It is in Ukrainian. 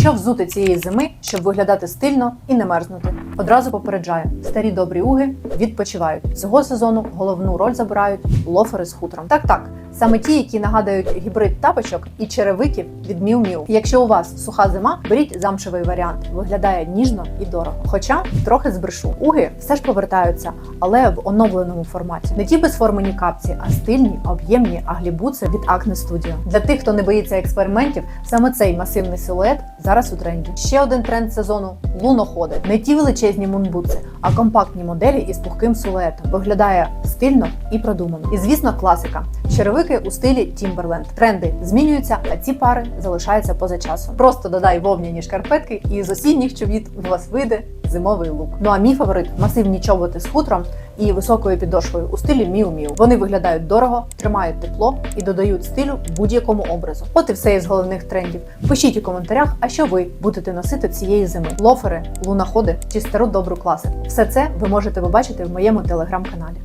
Що взути цієї зими, щоб виглядати стильно і не мерзнути? Одразу попереджаю: старі добрі уги відпочивають. Цього сезону головну роль забирають лофери з хутром. Так, так, саме ті, які нагадують гібрид тапочок і черевиків від Miu Miu. Якщо у вас суха зима, беріть замшевий варіант. Виглядає ніжно і дорого. Хоча трохи збрешу. Уги все ж повертаються, але в оновленому форматі. Не ті безформені капці, а стильні, об'ємні аглібуци від Acne Studio. Для тих, хто не боїться експериментів, саме цей масивний силует зараз у тренді. Ще один тренд сезону луноходи. Не ті величезні мунбуци, а компактні моделі із пухким силуетом. Виглядає стильно і продумано. І звісно, класика. Черевики у стилі Тімберленд. Тренди змінюються, а ці пари залишаються поза часом. Просто додай вовняні шкарпетки, і з осінніх чобіт у вас вийде зимовий лук. Ну а мій фаворит масивні чоботи з хутром і високою підошвою у стилі міу-міу. Вони виглядають дорого, тримають тепло і додають стилю будь-якому образу. От і все із головних трендів. Пишіть у коментарях, а що ви будете носити цієї зими: лофери, лунаходи чи стару добру класику. Все це ви можете побачити в моєму телеграм-каналі.